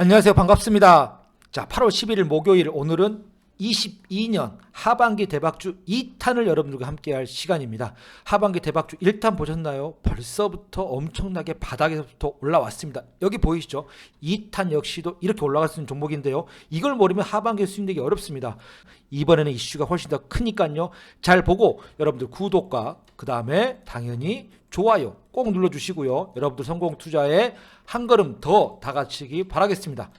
안녕하세요. 반갑습니다. 자, 8월 11일 목요일 오늘은 22년 하반기 대박주 2탄을 여러분들과 함께 할 시간입니다. 하반기 대박주 1탄 보셨나요? 벌써부터 엄청나게 바닥에서부터 올라왔습니다. 여기 보이시죠? 2탄 역시도 이렇게 올라갈 수 있는 종목인데요. 이걸 모르면 하반기에 수익내기 어렵습니다. 이번에는 이슈가 훨씬 더 크니까요. 잘 보고 여러분들 구독과 그 다음에 당연히 좋아요 꼭 눌러주시고요. 여러분들 성공 투자에 한 걸음 더 다가치기 바라겠습니다.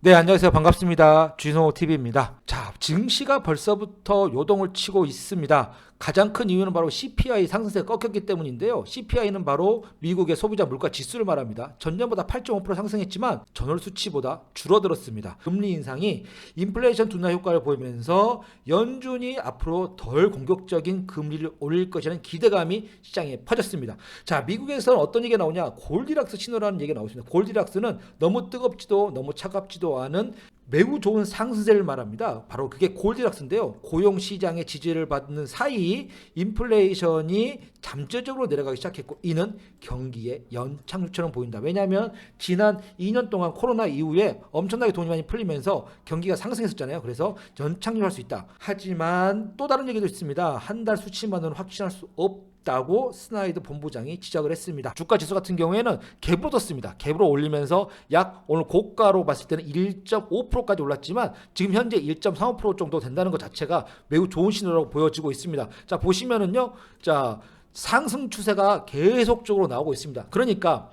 네, 안녕하세요. 반갑습니다. 쥐노 TV입니다. 자, 증시가 벌써부터 요동을 치고 있습니다. 가장 큰 이유는 바로 CPI 상승세가 꺾였기 때문인데요. CPI는 바로 미국의 소비자 물가 지수를 말합니다. 전년보다 8.5% 상승했지만 전월 수치보다 줄어들었습니다. 금리 인상이 인플레이션 둔화 효과를 보이면서 연준이 앞으로 덜 공격적인 금리를 올릴 것이라는 기대감이 시장에 퍼졌습니다. 자, 미국에서는 어떤 얘기가 나오냐? 골디락스 신호라는 얘기가 나오습니다. 골디락스는 너무 뜨겁지도 너무 차갑지도 않은 매우 좋은 상승세를 말합니다. 바로 그게 골디락스인데요. 고용 시장의 지지를 받는 사이 인플레이션이 잠재적으로 내려가기 시작했고 이는 경기의 연착륙처럼 보인다. 왜냐하면 지난 2년 동안 코로나 이후에 엄청나게 돈이 많이 풀리면서 경기가 상승했었잖아요. 그래서 연착륙할 수 있다. 하지만 또 다른 얘기도 있습니다. 한 달 수치만은 확신할 수 없. 다 고 스나이드 본부장이 지적을 했습니다. 주가 지수 같은 경우에는 갭으로 떴습니다. 갭으로 올리면서 약 오늘 고가로 봤을 때는 1.5%까지 올랐지만 지금 현재 1.35% 정도 된다는 것 자체가 매우 좋은 신호라고 보여지고 있습니다. 자 보시면은요, 자 상승 추세가 계속적으로 나오고 있습니다. 그러니까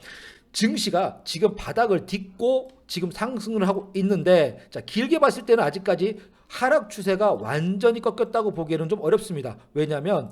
증시가 지금 바닥을 딛고 지금 상승을 하고 있는데 자 길게 봤을 때는 아직까지 하락 추세가 완전히 꺾였다고 보기에는 좀 어렵습니다. 왜냐하면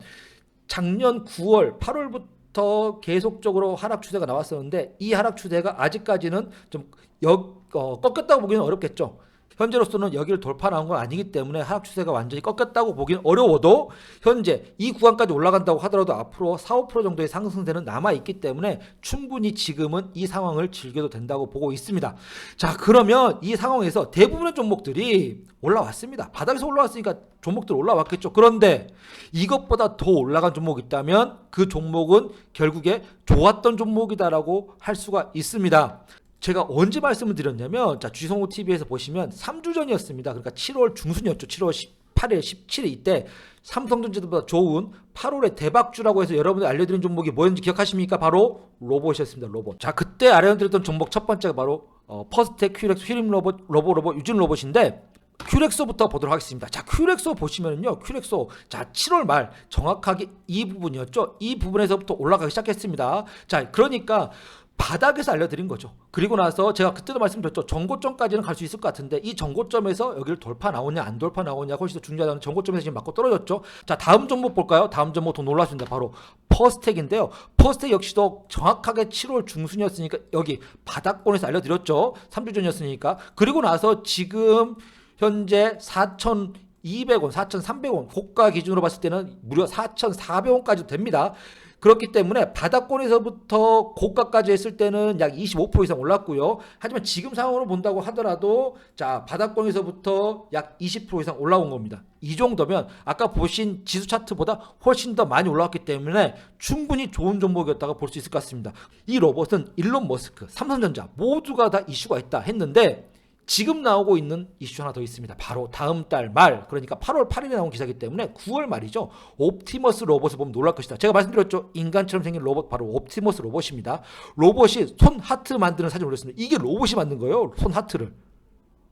작년 9월, 8월부터 계속적으로 하락 추세가 나왔었는데 이 하락 추세가 아직까지는 좀 역, 어, 꺾였다고 보기는 어렵겠죠. 현재로서는 여기를 돌파 나온 건 아니기 때문에 하락 추세가 완전히 꺾였다고 보기는 어려워도 현재 이 구간까지 올라간다고 하더라도 앞으로 4, 5% 정도의 상승세는 남아 있기 때문에 충분히 지금은 이 상황을 즐겨도 된다고 보고 있습니다. 자, 그러면 이 상황에서 대부분의 종목들이 올라왔습니다. 바닥에서 올라왔으니까 종목들 올라왔겠죠. 그런데 이것보다 더 올라간 종목이 있다면 그 종목은 결국에 좋았던 종목이다라고 할 수가 있습니다. 제가 언제 말씀을 드렸냐면 자 쥐성호 TV에서 보시면 3주 전이었습니다. 그러니까 7월 중순이었죠. 7월 18일, 17일 이때 삼성전자보다 좋은 8월의 대박주라고 해서 여러분들 알려드린 종목이 뭐였는지 기억하십니까? 바로 로봇이었습니다. 로봇. 자 그때 알려드렸던 종목 첫 번째가 바로 어, 퍼스텍 큐렉스 휘림 로봇 로봇 로봇 유진 로봇인데 큐렉소부터 보도록 하겠습니다. 자, 큐렉소 보시면은요, 큐렉소. 자, 7월 말 정확하게 이 부분이었죠. 이 부분에서부터 올라가기 시작했습니다. 자, 그러니까 바닥에서 알려드린 거죠. 그리고 나서 제가 그때도 말씀드렸죠. 정고점까지는 갈 수 있을 것 같은데 이 정고점에서 여기를 돌파 나오냐 안 돌파 나오냐 훨씬 더 중요하다는 정고점에서 지금 맞고 떨어졌죠. 자 다음 종목 볼까요? 다음 종목 더 놀랐습니다. 바로 퍼스텍인데요. 퍼스텍 역시도 정확하게 7월 중순이었으니까 여기 바닥권에서 알려드렸죠. 3주 전이었으니까. 그리고 나서 지금 현재 4,200원, 4,300원 고가 기준으로 봤을 때는 무려 4,400원까지 됩니다. 그렇기 때문에 바닥권에서부터 고가까지 했을 때는 약 25% 이상 올랐고요. 하지만 지금 상황으로 본다고 하더라도 자 바닥권에서부터 약 20% 이상 올라온 겁니다. 이 정도면 아까 보신 지수 차트보다 훨씬 더 많이 올라왔기 때문에 충분히 좋은 종목이었다고 볼 수 있을 것 같습니다. 이 로봇은 일론 머스크, 삼성전자 모두가 다 이슈가 있다 했는데 지금 나오고 있는 이슈 하나 더 있습니다. 바로 다음 달 말, 그러니까 8월 8일에 나온 기사이기 때문에 9월 말이죠. 옵티머스 로봇을 보면 놀랄 것이다. 제가 말씀드렸죠. 인간처럼 생긴 로봇 바로 옵티머스 로봇입니다. 로봇이 손 하트 만드는 사진 올렸습니다. 이게 로봇이 만든 거예요. 손 하트를.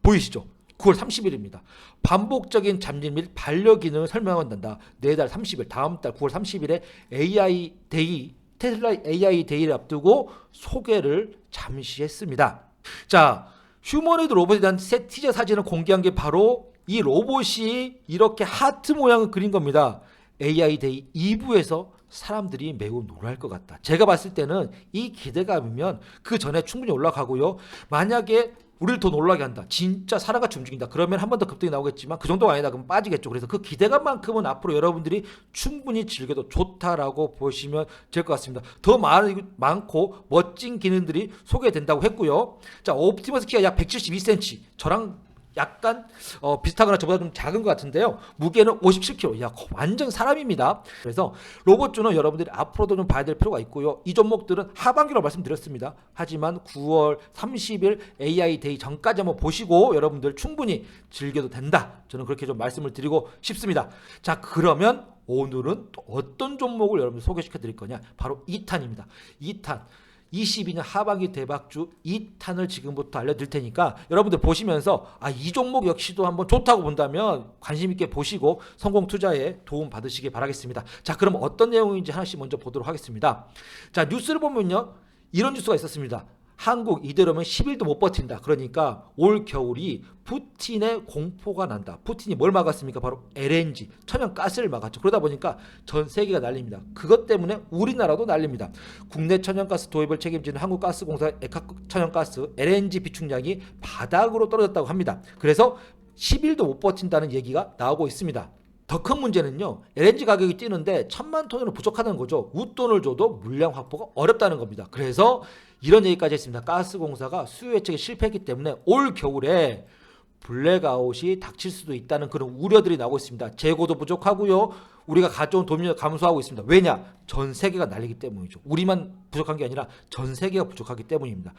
보이시죠? 9월 30일입니다. 반복적인 잠질 및 반려 기능을 설명한다. 내달 30일, 다음 달 9월 30일에 AI 데이, 테슬라 AI 데이를 앞두고 소개를 잠시 했습니다. 자, 휴머노이드 로봇에 대한 새 티저 사진을 공개한 게 바로 이 로봇이 이렇게 하트 모양을 그린 겁니다. AI 데이 2부에서 사람들이 매우 놀랄 것 같다. 제가 봤을 때는 이 기대감이면 그 전에 충분히 올라가고요. 만약에 우리를 더 놀라게 한다. 진짜 사람같이 움직인다. 그러면 한 번 더 급등이 나오겠지만 그 정도가 아니다. 그럼 빠지겠죠. 그래서 그 기대감만큼은 앞으로 여러분들이 충분히 즐겨도 좋다라고 보시면 될 것 같습니다. 더 많, 많고 멋진 기능들이 소개된다고 했고요. 자, 옵티머스 키가 약 172cm. 저랑 약간 어, 비슷하거나 저보다 좀 작은 것 같은데요. 무게는 57kg. 야, 완전 사람입니다. 그래서 로봇주는 여러분들이 앞으로도 좀 봐야 될 필요가 있고요. 이 종목들은 하반기로 말씀드렸습니다. 하지만 9월 30일 AI 데이 전까지 한번 보시고 여러분들 충분히 즐겨도 된다. 저는 그렇게 좀 말씀을 드리고 싶습니다. 자, 그러면 오늘은 또 어떤 종목을 여러분들 소개시켜 드릴 거냐? 바로 2탄입니다. 2탄. 22년 하반기 대박주 2탄을 지금부터 알려드릴 테니까 여러분들 보시면서 아 이 종목 역시도 한번 좋다고 본다면 관심 있게 보시고 성공 투자에 도움 받으시기 바라겠습니다. 자 그럼 어떤 내용인지 하나씩 먼저 보도록 하겠습니다. 자 뉴스를 보면요 이런 뉴스가 있었습니다. 한국 이대로면 10일도 못 버틴다. 그러니까 올 겨울이 푸틴의 공포가 난다. 푸틴이 뭘 막았습니까? 바로 LNG, 천연가스를 막았죠. 그러다 보니까 전 세계가 난립니다. 그것 때문에 우리나라도 난립니다. 국내 천연가스 도입을 책임지는 한국가스공사 에카 천연가스 LNG 비축량이 바닥으로 떨어졌다고 합니다. 그래서 10일도 못 버틴다는 얘기가 나오고 있습니다. 더 큰 문제는요. LNG 가격이 뛰는데 천만 톤으로 부족하다는 거죠. 웃돈을 줘도 물량 확보가 어렵다는 겁니다. 그래서 이런 얘기까지 했습니다. 가스공사가 수요 예측에 실패했기 때문에 올 겨울에 블랙아웃이 닥칠 수도 있다는 그런 우려들이 나오고 있습니다. 재고도 부족하고요. 우리가 가져온 도민이 감소하고 있습니다. 왜냐? 전 세계가 날리기 때문이죠. 우리만 부족한 게 아니라 전 세계가 부족하기 때문입니다.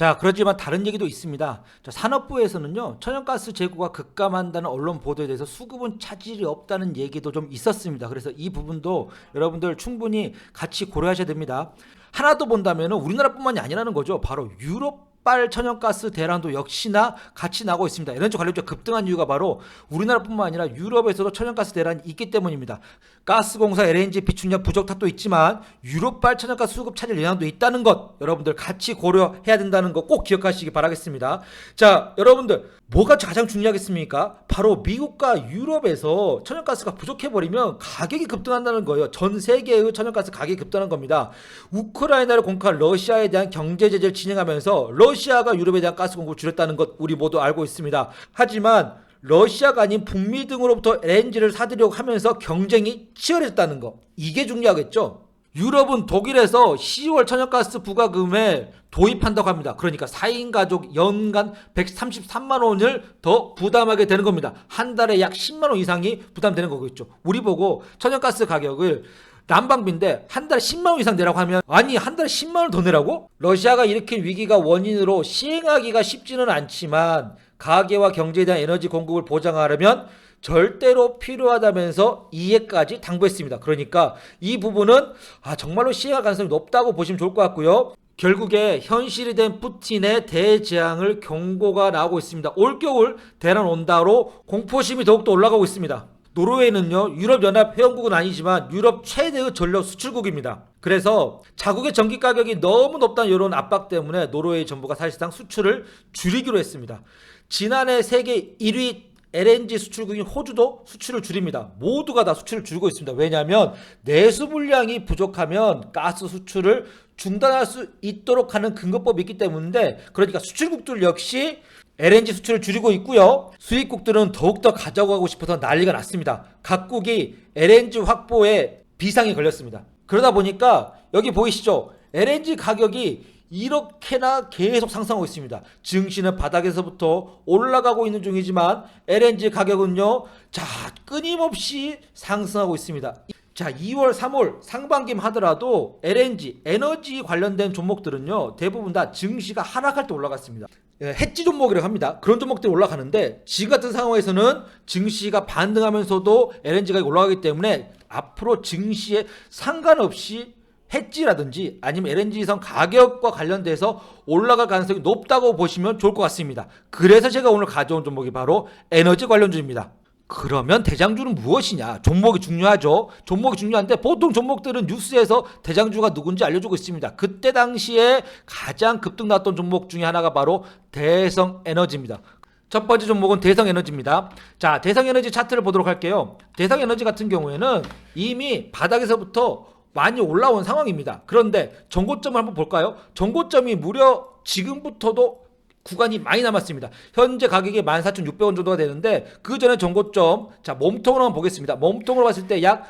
자, 그렇지만 다른 얘기도 있습니다. 자, 산업부에서는요, 천연가스 재고가 급감한다는 언론 보도에 대해서 수급은 차질이 없다는 얘기도 좀 있었습니다. 그래서 이 부분도 여러분들 충분히 같이 고려하셔야 됩니다. 하나 더 본다면 우리나라뿐만이 아니라는 거죠. 바로 유럽 빨 천연가스 대란도 역시나 같이 나고 있습니다. 에너지 관련주가 급등한 이유가 바로 우리나라뿐만 아니라 유럽에서도 천연가스 대란이 있기 때문입니다. 가스공사 LNG 비축량 부족 탓도 있지만 유럽발 천연가스 수급 차질 영향도 있다는 것 여러분들 같이 고려해야 된다는 거 꼭 기억하시기 바라겠습니다. 자, 여러분들 뭐가 가장 중요하겠습니까? 바로 미국과 유럽에서 천연가스가 부족해버리면 가격이 급등한다는 거예요. 전 세계의 천연가스 가격이 급등한 겁니다. 우크라이나를 공격한 러시아에 대한 경제 제재를 진행하면서 러시아가 유럽에 대한 가스 공급을 줄였다는 것 우리 모두 알고 있습니다. 하지만 러시아가 아닌 북미 등으로부터 LNG를 사들이려고 하면서 경쟁이 치열해졌다는 거 이게 중요하겠죠. 유럽은 독일에서 10월 천연가스 부과금에 도입한다고 합니다. 그러니까 4인 가족 연간 133만 원을 더 부담하게 되는 겁니다. 한 달에 약 10만 원 이상이 부담되는 거겠죠. 우리 보고 천연가스 가격을 난방비인데 한 달에 10만 원 이상 내라고 하면 아니 한 달에 10만 원 더 내라고? 러시아가 일으킨 위기가 원인으로 시행하기가 쉽지는 않지만 가계와 경제에 대한 에너지 공급을 보장하려면 절대로 필요하다면서 이해까지 당부했습니다. 그러니까 이 부분은 아 정말로 시행할 가능성이 높다고 보시면 좋을 것 같고요. 결국에 현실이 된 푸틴의 대재앙을 경고가 나오고 있습니다. 올겨울 대란 온다로 공포심이 더욱더 올라가고 있습니다. 노르웨이는요 유럽연합 회원국은 아니지만 유럽 최대의 전력 수출국입니다. 그래서 자국의 전기 가격이 너무 높다는 이런 압박 때문에 노르웨이 정부가 사실상 수출을 줄이기로 했습니다. 지난해 세계 1위 LNG 수출국인 호주도 수출을 줄입니다. 모두가 다 수출을 줄이고 있습니다. 왜냐하면 내수 물량이 부족하면 가스 수출을 중단할 수 있도록 하는 근거법이 있기 때문인데 그러니까 수출국들 역시 LNG 수출을 줄이고 있고요. 수입국들은 더욱더 가져가고 싶어서 난리가 났습니다. 각국이 LNG 확보에 비상이 걸렸습니다. 그러다 보니까 여기 보이시죠? LNG 가격이 이렇게나 계속 상승하고 있습니다. 증시는 바닥에서부터 올라가고 있는 중이지만 LNG 가격은요, 자, 끊임없이 상승하고 있습니다. 자, 2월, 3월 상반기만 하더라도 LNG, 에너지 관련된 종목들은요, 대부분 다 증시가 하락할 때 올라갔습니다. 예, 해지 종목이라고 합니다. 그런 종목들이 올라가는데 지금 같은 상황에서는 증시가 반등하면서도 LNG 가격이 올라가기 때문에 앞으로 증시에 상관없이 해지라든지 아니면 LNG선 가격과 관련돼서 올라갈 가능성이 높다고 보시면 좋을 것 같습니다. 그래서 제가 오늘 가져온 종목이 바로 에너지 관련주입니다. 그러면 대장주는 무엇이냐? 종목이 중요하죠. 종목이 중요한데 보통 종목들은 뉴스에서 대장주가 누군지 알려주고 있습니다. 그때 당시에 가장 급등 났던 종목 중에 하나가 바로 대성 에너지입니다. 첫 번째 종목은 대성 에너지입니다. 자, 대성 에너지 차트를 보도록 할게요. 대성 에너지 같은 경우에는 이미 바닥에서부터 많이 올라온 상황입니다. 그런데 전고점을 한번 볼까요? 전고점이 무려 지금부터도 구간이 많이 남았습니다. 현재 가격이 14,600원 정도가 되는데 그 전에 전고점 자 몸통으로 한번 보겠습니다. 몸통으로 봤을 때 약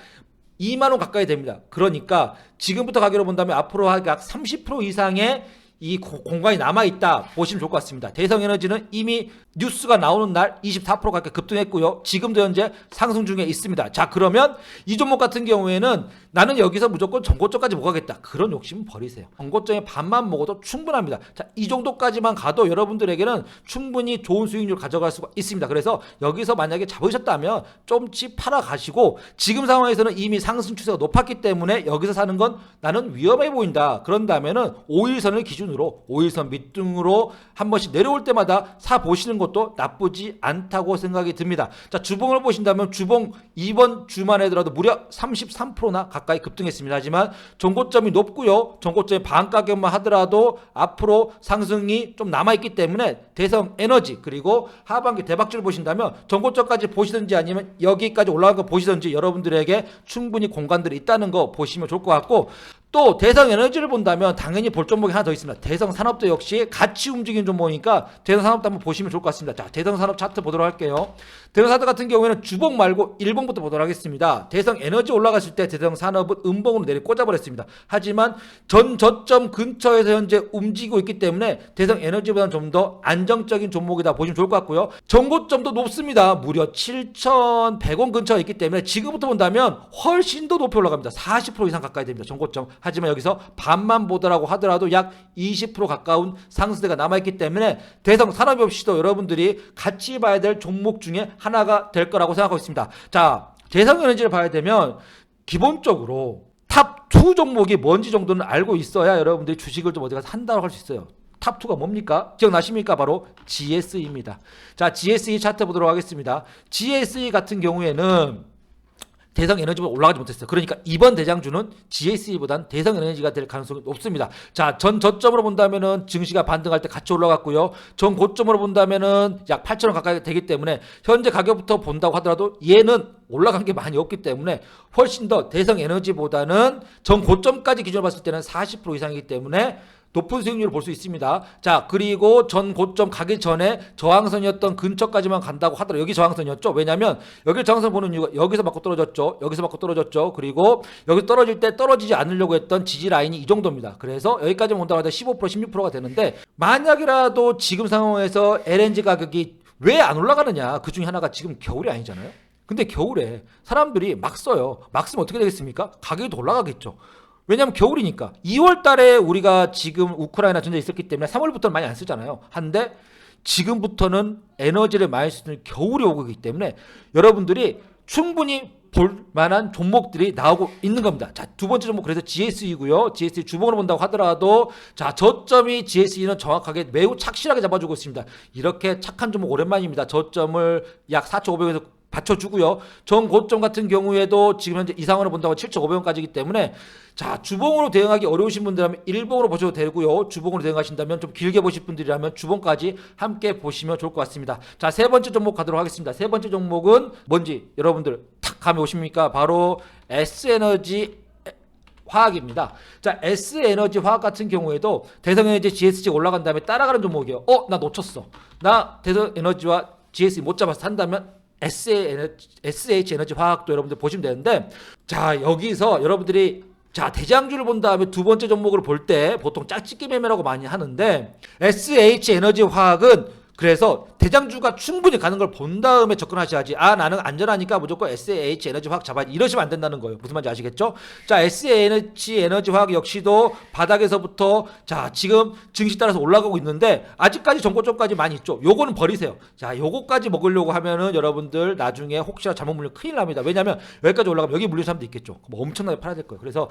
2만 원 가까이 됩니다. 그러니까 지금부터 가격으로 본다면 앞으로 약 30% 이상의 이 고- 공간이 남아 있다 보시면 좋을 것 같습니다. 대성에너지는 이미 뉴스가 나오는 날 24% 가까이 급등했고요. 지금도 현재 상승 중에 있습니다. 자 그러면 이 종목 같은 경우에는 나는 여기서 무조건 전고점까지 못 가겠다. 그런 욕심은 버리세요. 전고점의 반만 먹어도 충분합니다. 자 이 정도까지만 가도 여러분들에게는 충분히 좋은 수익률 가져갈 수가 있습니다. 그래서 여기서 만약에 잡으셨다면 좀씩 팔아 가시고 지금 상황에서는 이미 상승 추세가 높았기 때문에 여기서 사는 건 나는 위험해 보인다. 그런다면은 5일선을 기준으로 5일선 밑둥으로 한 번씩 내려올 때마다 사 보시는 것도 나쁘지 않다고 생각이 듭니다. 자, 주봉을 보신다면 주봉 이번 주만 해더라도 무려 33%나 가까이 급등했습니다. 하지만 전고점이 높고요. 전고점의 반 가격만 하더라도 앞으로 상승이 좀 남아 있기 때문에 대성 에너지 그리고 하반기 대박줄 보신다면 전고점까지 보시든지 아니면 여기까지 올라간 거 보시든지 여러분들에게 충분히 공간들이 있다는 거 보시면 좋을 것 같고 또 대성 에너지를 본다면 당연히 볼 종목이 하나 더 있습니다. 대성 산업도 역시 같이 움직이는 종목이니까 대성 산업도 한번 보시면 좋을 것 같습니다. 자, 대성 산업 차트 보도록 할게요. 대성 산업 같은 경우에는 주봉 말고 일봉부터 보도록 하겠습니다. 대성 에너지 올라갔을 때 대성 산업은 음봉으로 내리 꽂아버렸습니다. 하지만 전 저점 근처에서 현재 움직이고 있기 때문에 대성 에너지보다는 좀 더 안정적인 종목이다 보시면 좋을 것 같고요. 정고점도 높습니다. 무려 7,100원 근처에 있기 때문에 지금부터 본다면 훨씬 더 높이 올라갑니다. 40% 이상 가까이 됩니다. 정고점. 하지만 여기서 반만 보더라고 하더라도 약 20% 가까운 상승세가 남아있기 때문에 대성 산업이 없이도 여러분들이 같이 봐야 될 종목 중에 하나가 될 거라고 생각하고 있습니다. 자, 대성 에너지를 봐야 되면 기본적으로 탑2 종목이 뭔지 정도는 알고 있어야 여러분들이 주식을 좀 어디 가서 한다고 할 수 있어요. 탑 2가 뭡니까? 기억나십니까? 바로 GSE입니다. 자, GSE 차트 보도록 하겠습니다. GSE 같은 경우에는 대성 에너지보다 올라가지 못했어요. 그러니까 이번 대장주는 GSE보단 대성 에너지가 될 가능성이 높습니다. 자, 전 저점으로 본다면은 증시가 반등할 때 같이 올라갔고요. 전 고점으로 본다면은 약 8천원 가까이 되기 때문에 현재 가격부터 본다고 하더라도 얘는 올라간 게 많이 없기 때문에 훨씬 더 대성 에너지보다는 전 고점까지 기준으로 봤을 때는 40% 이상이기 때문에 높은 수익률을 볼 수 있습니다. 자, 그리고 전 고점 가기 전에 저항선이었던 근처까지만 간다고 하더라도 여기 저항선이었죠. 왜냐면 여기 저항선 보는 이유가 여기서 맞고 떨어졌죠. 여기서 맞고 떨어졌죠. 그리고 여기 떨어질 때 떨어지지 않으려고 했던 지지 라인이 이 정도입니다. 그래서 여기까지 온다고 하다 15% 16%가 되는데 만약이라도 지금 상황에서 LNG 가격이 왜 안 올라가느냐? 그 중에 하나가 지금 겨울이 아니잖아요. 근데 겨울에 사람들이 막 써요. 막 쓰면 어떻게 되겠습니까? 가격이 더 올라가겠죠. 왜냐하면 겨울이니까 2월 달에 우리가 지금 우크라이나 전쟁이 있었기 때문에 3월부터는 많이 안 쓰잖아요. 한데 지금부터는 에너지를 많이 쓰는 겨울이 오고 있기 때문에 여러분들이 충분히 볼 만한 종목들이 나오고 있는 겁니다. 자, 두 번째 종목 그래서 GSE고요. GSE 주봉으로 본다고 하더라도 자, 저점이 GSE는 정확하게 매우 착실하게 잡아주고 있습니다. 이렇게 착한 종목 오랜만입니다. 저점을 약 4,500에서 받쳐주고요. 전 고점 같은 경우에도 지금 현재 이상으로 본다고 7,500원까지이기 때문에 자 주봉으로 대응하기 어려우신 분들이라면 일봉으로 보셔도 되고요. 주봉으로 대응하신다면 좀 길게 보실 분들이라면 주봉까지 함께 보시면 좋을 것 같습니다. 자 세 번째 종목 가도록 하겠습니다. 세 번째 종목은 뭔지 여러분들 탁 감이 오십니까? 바로 S에너지 화학입니다. 자, S에너지 화학 같은 경우에도 대성 에너지 GSG 올라간 다음에 따라가는 종목이에요. 어, 나 놓쳤어. 나 대성 에너지와 GSE 못 잡아서 산다면 SH 에너지 화학도 여러분들 보시면 되는데 자 여기서 여러분들이 자 대장주를 본 다음에 두 번째 종목을 볼때 보통 짝짓기 매매라고 많이 하는데 SH 에너지 화학은 그래서 대장주가 충분히 가는 걸 본 다음에 접근하셔야지. 아 나는 안전하니까 무조건 SH 에너지 화학 잡아야지 이러시면 안 된다는 거예요. 무슨 말인지 아시겠죠? 자 SH 에너지 화학 역시도 바닥에서부터 자 지금 증시 따라서 올라가고 있는데 아직까지 정고점까지 많이 있죠. 요거는 버리세요. 자 요거까지 먹으려고 하면은 여러분들 나중에 혹시나 잘못 물리면 큰일 납니다. 왜냐면 여기까지 올라가면 여기 물린 사람도 있겠죠. 그럼 엄청나게 팔아야 될 거예요. 그래서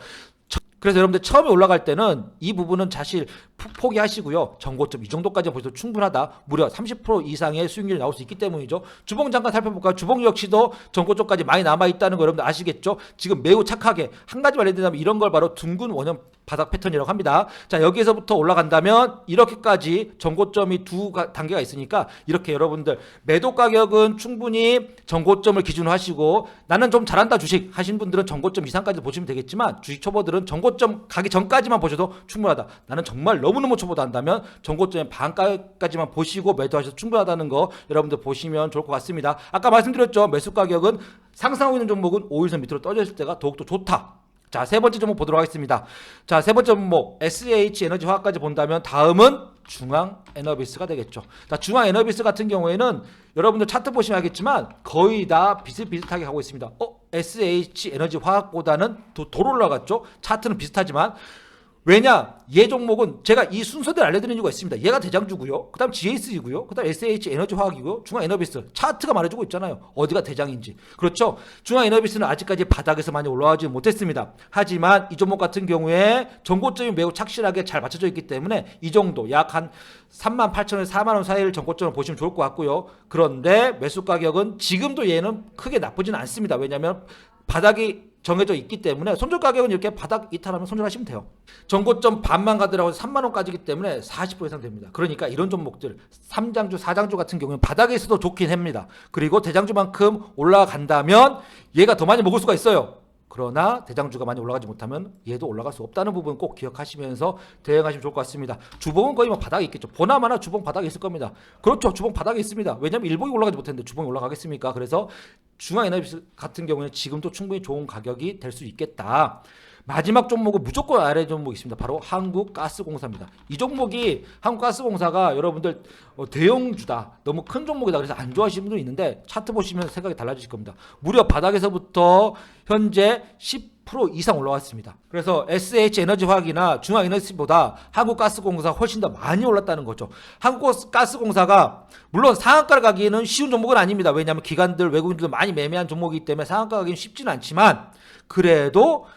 그래서 여러분들 처음에 올라갈 때는 이 부분은 사실 포- 포기하시고요. 정고점 이 정도까지 보셔도 충분하다. 무려 30% 이상의 수익률이 나올 수 있기 때문이죠. 주봉 잠깐 살펴볼까요? 주봉 역시도 정고점까지 많이 남아 있다는 거 여러분들 아시겠죠? 지금 매우 착하게 한 가지 말해드리자면 이런 걸 바로 둥근 원형 바닥 패턴이라고 합니다. 자 여기에서부터 올라간다면 이렇게까지 정고점이 두 가- 단계가 있으니까 이렇게 여러분들 매도 가격은 충분히 정고점을 기준으로 하시고 나는 좀 잘한다 주식 하신 분들은 정고점 이상까지 보시면 되겠지만 주식 초보들은 정고 점 가기 전까지만 보셔도 충분하다. 나는 정말 너무너무 초보다 한다면 정고점의 반가까지만 보시고 매도하셔도 충분하다는 거 여러분들 보시면 좋을 것 같습니다. 아까 말씀드렸죠. 매수 가격은 상승하고 있는 종목은 5일선 밑으로 떨어졌을 때가 더욱더 좋다. 자, 세 번째 종목 보도록 하겠습니다. 자, 세 번째 종목 SH 에너지 화학까지 본다면 다음은 중앙 에너비스가 되겠죠. 자, 중앙 에너비스 같은 경우에는 여러분들 차트 보시면 알겠지만 거의 다 비슷비슷하게 가고 있습니다. 어, SH 에너지 화학보다는 더, 덜 올라갔죠. 차트는 비슷하지만 왜냐? 얘 종목은 제가 이 순서대로 알려드리는 이유가 있습니다. 얘가 대장주고요. 그 다음 GS이고요. 그 다음 SH 에너지 화학이고요. 중앙 에너비스 차트가 말해주고 있잖아요. 어디가 대장인지. 그렇죠? 중앙 에너비스는 아직까지 바닥에서 많이 올라가지 못했습니다. 하지만 이 종목 같은 경우에 전고점이 매우 착실하게 잘 맞춰져 있기 때문에 이 정도 약 한 3만 8천에서 4만 원 사이를 전고점을 보시면 좋을 것 같고요. 그런데 매수 가격은 지금도 얘는 크게 나쁘지는 않습니다. 왜냐하면 바닥이 정해져 있기 때문에 손절 가격은 이렇게 바닥 이탈하면 손절하시면 돼요. 전고점 반만 가더라도 3만 원까지기 때문에 40% 이상 됩니다. 그러니까 이런 종목들 3장주, 4장주 같은 경우는 바닥에 있어도 좋긴 합니다. 그리고 대장주만큼 올라간다면 얘가 더 많이 먹을 수가 있어요. 그러나 대장주가 많이 올라가지 못하면 얘도 올라갈 수 없다는 부분 꼭 기억하시면서 대응하시면 좋을 것 같습니다. 주봉은 거의 뭐 바닥에 있겠죠. 보나마나 주봉 바닥에 있을 겁니다. 그렇죠. 주봉 바닥에 있습니다. 왜냐하면 일봉이 올라가지 못했는데 주봉이 올라가겠습니까? 그래서 중앙 에너지 같은 경우는 지금도 충분히 좋은 가격이 될 수 있겠다. 마지막 종목은 무조건 아래 종목이 있습니다. 바로 한국가스공사입니다. 이 종목이 한국가스공사가 여러분들 어, 대형주다, 너무 큰 종목이다 그래서 안 좋아하시는 분도 있는데 차트 보시면 생각이 달라지실 겁니다. 무려 바닥에서부터 현재 10% 이상 올라왔습니다. 그래서 SH 에너지화학이나 중앙에너지보다 한국가스공사 훨씬 더 많이 올랐다는 거죠. 한국가스공사가 물론 상한가를 가기에는 쉬운 종목은 아닙니다. 왜냐하면 기관들 외국인들도 많이 매매한 종목이기 때문에 상한가 가기는 쉽지는 않지만 그래도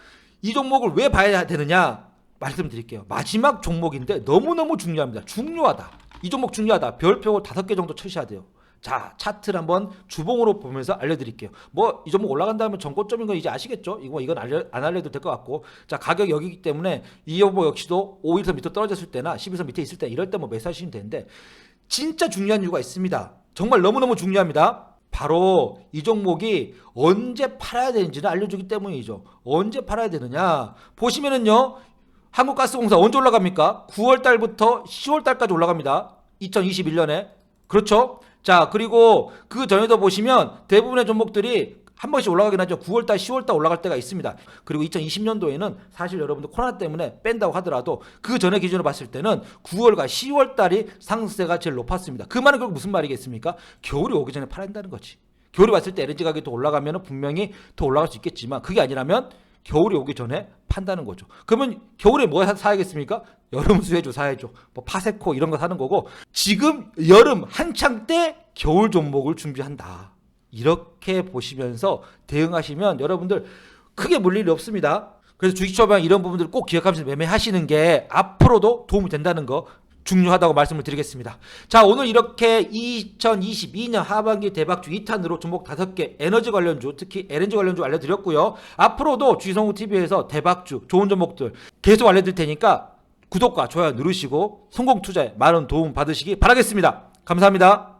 이 종목을 왜 봐야 되느냐 말씀드릴게요. 마지막 종목인데 너무너무 중요합니다. 중요하다. 이 종목 중요하다. 별표 다섯 개 정도 쳐셔야 돼요. 자, 차트를 한번 주봉으로 보면서 알려드릴게요. 뭐, 이 종목 올라간다면 전고점인 건 이제 아시겠죠? 이거, 이건 알려, 안 알려도 될 것 같고. 자, 가격 여기기 때문에 이 종목 역시도 5일선 밑에 떨어졌을 때나 10일선 밑에 있을 때 이럴 때 뭐 매수하시면 되는데, 진짜 중요한 이유가 있습니다. 정말 너무너무 중요합니다. 바로 이 종목이 언제 팔아야 되는지를 알려주기 때문이죠. 언제 팔아야 되느냐? 보시면은요, 한국가스공사 언제 올라갑니까? 9월 달부터 10월 달까지 올라갑니다. 2021년에. 그렇죠? 자, 그리고 그 전에도 보시면 대부분의 종목들이 한 번씩 올라가긴 하죠. 9월달, 10월달 올라갈 때가 있습니다. 그리고 2020년도에는 사실 여러분들 코로나 때문에 뺀다고 하더라도 그 전에 기준으로 봤을 때는 9월과 10월달이 상승세가 제일 높았습니다. 그 말은 결국 무슨 말이겠습니까? 겨울이 오기 전에 팔아야 한다는 거지. 겨울이 왔을 때 LNG 가격이 더 올라가면 분명히 더 올라갈 수 있겠지만 그게 아니라면 겨울이 오기 전에 판다는 거죠. 그러면 겨울에 뭐 사- 사야겠습니까? 여름 수혜주 사야죠. 뭐 파세코 이런 거 사는 거고 지금 여름 한창 때 겨울 종목을 준비한다. 이렇게 보시면서 대응하시면 여러분들 크게 물 일이 없습니다. 그래서 주식 처방 이런 부분들 꼭 기억하면서 매매하시는 게 앞으로도 도움이 된다는 거 중요하다고 말씀을 드리겠습니다. 자, 오늘 이렇게 2022년 하반기 대박주 2탄으로 종목 5개 에너지 관련주, 특히 LNG 관련주 알려드렸고요. 앞으로도 주성우 TV에서 대박주, 좋은 종목들 계속 알려드릴 테니까 구독과 좋아요 누르시고 성공 투자에 많은 도움 받으시기 바라겠습니다. 감사합니다.